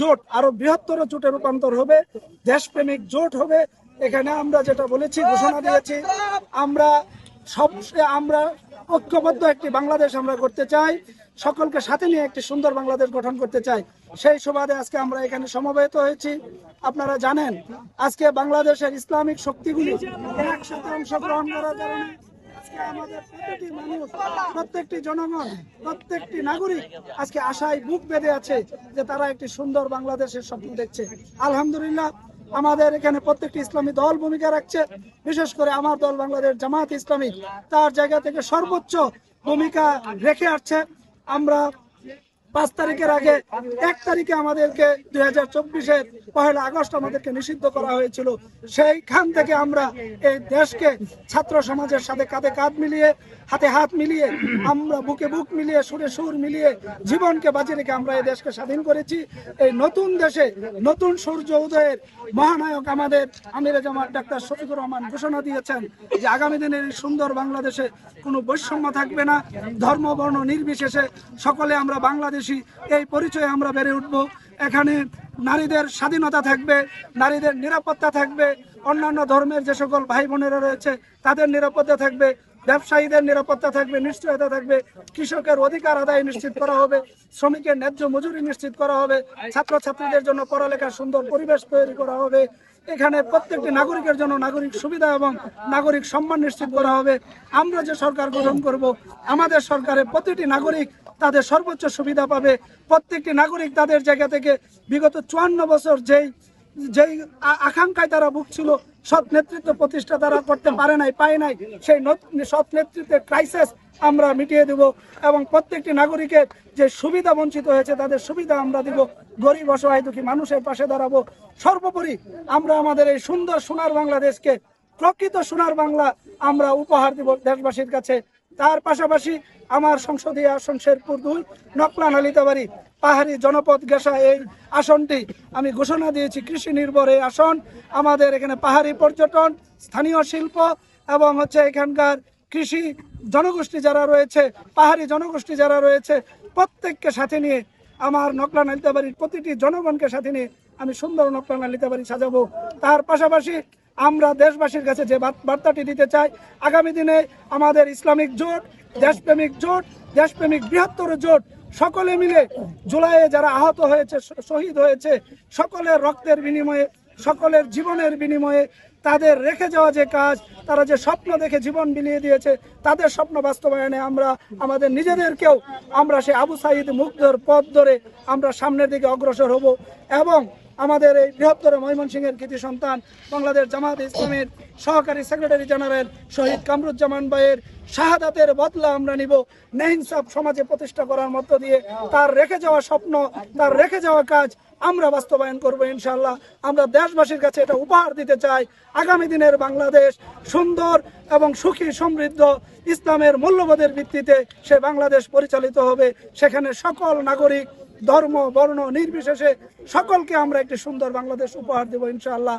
জোট, আরও বৃহত্তর জোটে রূপান্তর হবে, দেশপ্রেমিক জোট হবে। এখানে আমরা যেটা বলেছি, ঘোষণা দিয়েছি, আমরা সব, আমরা ঐক্যবদ্ধ একটি বাংলাদেশ আমরা করতে চাই, সকলকে সাথে নিয়ে একটি সুন্দর বাংলাদেশ গঠন করতে চাই। সেই সুবাদে আজকে আমরা এখানে সমবেত হয়েছি। আপনারা জানেন, আজকে বাংলাদেশের ইসলামিক শক্তিগুলি একসাথে অংশগ্রহণ করার কারণে আজকে আমাদের মানুষ, প্রত্যেকটি জনগণ, প্রত্যেকটি নাগরিক আজকে আশায় বুক বেঁধে আছে যে তারা একটি সুন্দর বাংলাদেশের স্বপ্ন দেখছে। আলহামদুলিল্লাহ, আমাদের এখানে প্রত্যেকটি ইসলামী দল ভূমিকা রাখছে। বিশেষ করে আমার দল বাংলাদেশ জামাত ইসলামী, তার জায়গা থেকে সর্বোচ্চ ভূমিকা রেখে আসছে। আমরা পাঁচ তারিখের আগে, এক তারিখে আমাদেরকে দুই হাজার চব্বিশের পহেলা আগস্ট আমাদেরকে নিষিদ্ধ করা হয়েছিল। সেইখান থেকে আমরা এই দেশকে ছাত্র সমাজের সাথে কাঁধে কাঁধ মিলিয়ে, হাতে হাত মিলিয়ে, আমরা বুকে বুক মিলিয়ে, সুরে সুর মিলিয়ে জীবনকে বাঁচিয়ে রেখে আমরা এই দেশকে স্বাধীন করেছি। এই নতুন দেশে নতুন সূর্য উদয়ের মহানায়ক আমাদের আমির জামাত ডাক্তার শফিকুর রহমান ঘোষণা দিয়েছেন যে আগামী দিনের এই সুন্দর বাংলাদেশে কোনো বৈষম্য থাকবে না। ধর্ম, বর্ণ নির্বিশেষে সকলে আমরা বাংলাদেশি এই পরিচয়ে আমরা বেড়ে উঠব। এখানে নারীদের স্বাধীনতা থাকবে, নারীদের নিরাপত্তা থাকবে, অন্যান্য ধর্মের যে সকল ভাই বোনেরা রয়েছে, তাদের নিরাপত্তা থাকবে, ব্যবসায়ীদের নিরাপত্তা থাকবে, নিশ্চয়তা থাকবে, কৃষকের অধিকার আদায় নিশ্চিত করা হবে, শ্রমিকের ন্যায্য মজুরি নিশ্চিত করা হবে, ছাত্রছাত্রীদের জন্য পড়ালেখার সুন্দর পরিবেশ তৈরি করা হবে, এখানে প্রত্যেকটি নাগরিকের জন্য নাগরিক সুবিধা এবং নাগরিক সম্মান নিশ্চিত করা হবে। আমরা যে সরকার গঠন করব, আমাদের সরকারে প্রতিটি নাগরিক তাদের সর্বোচ্চ সুবিধা পাবে। প্রত্যেকটি নাগরিক তাদের জায়গা থেকে বিগত চুয়ান্ন বছর যেই যেই আকাঙ্ক্ষায় তারা ভুগছিল, সৎ নেতৃত্ব প্রতিষ্ঠা তারা করতে পারে নাই, পায় নাই, সেই সৎ নেতৃত্বের ক্রাইসিস আমরা মিটিয়ে দেব এবং প্রত্যেকটি নাগরিকের যে সুবিধা বঞ্চিত হয়েছে, তাদের সুবিধা আমরা দিব। গরিব, অসহায়, দুঃখী মানুষের পাশে দাঁড়াবো। সর্বোপরি আমরা আমাদের এই সুন্দর সোনার বাংলাদেশকে প্রকৃত সোনার বাংলা আমরা উপহার দিব দেশবাসীর কাছে। তার পাশাপাশি আমার সংসদীয় আসন শেরপুর দুই নকলা নালিতাবাড়ি পাহাড়ি জনপদ গেসা এই আসনটি আমি ঘোষণা দিয়েছি, কৃষি নির্ভর এই আসন। আমাদের এখানে পাহাড়ি পর্যটন, স্থানীয় শিল্প এবং হচ্ছে এখানকার কৃষি জনগোষ্ঠী যারা রয়েছে, পাহাড়ি জনগোষ্ঠী যারা রয়েছে, প্রত্যেককে সাথে নিয়ে আমার নকলা নালিতাবাড়ির প্রতিটি জনগণকে সাথে নিয়ে আমি সুন্দর নকলা নালিতাবাড়ি সাজাবো। তার পাশাপাশি আমরা দেশবাসীর কাছে যে বার্তাটি দিতে চাই, আগামী দিনে আমাদের ইসলামিক জোট, দেশপ্রেমিক জোট, দেশপ্রেমিক বৃহত্তর জোট, সকলে মিলে জুলাইয়ে যারা আহত হয়েছে শহীদ হয়েছে, সকলের রক্তের বিনিময়ে, সকলের জীবনের বিনিময়ে তাদের রেখে যাওয়া যে কাজ, তারা যে স্বপ্ন দেখে জীবন বিলিয়ে দিয়েছে, তাদের স্বপ্ন বাস্তবায়নে আমরা, আমাদের নিজেদেরকেও আমরা সে আবু সাইদ মুগ্ধর পথ ধরে আমরা সামনের দিকে অগ্রসর হব এবং আমাদের এই বৃহত্তর ময়মনসিংহের কৃতি সন্তান বাংলাদেশ জামাত ইসলামের সহকারী সেক্রেটারি জেনারেল শহীদ কামরুজ্জামান ভাইয়ের শাহাদাতের বদলা আমরা নিব। নেহিংসাব সমাজে প্রতিষ্ঠা করার মধ্য দিয়ে তার রেখে যাওয়া স্বপ্ন, তার রেখে যাওয়া কাজ আমরা বাস্তবায়ন করব ইনশাল্লাহ আমরা দেশবাসীর কাছে এটা উপহার দিতে চাই। আগামী দিনের বাংলাদেশ সুন্দর এবং সুখী, সমৃদ্ধ ইসলামের মূল্যবোধের ভিত্তিতে সে বাংলাদেশ পরিচালিত হবে। সেখানে সকল নাগরিক ধর্ম বর্ণ নির্বিশেষে সকলকে আমরা একটি সুন্দর বাংলাদেশ উপহার দেবো ইনশাআল্লাহ।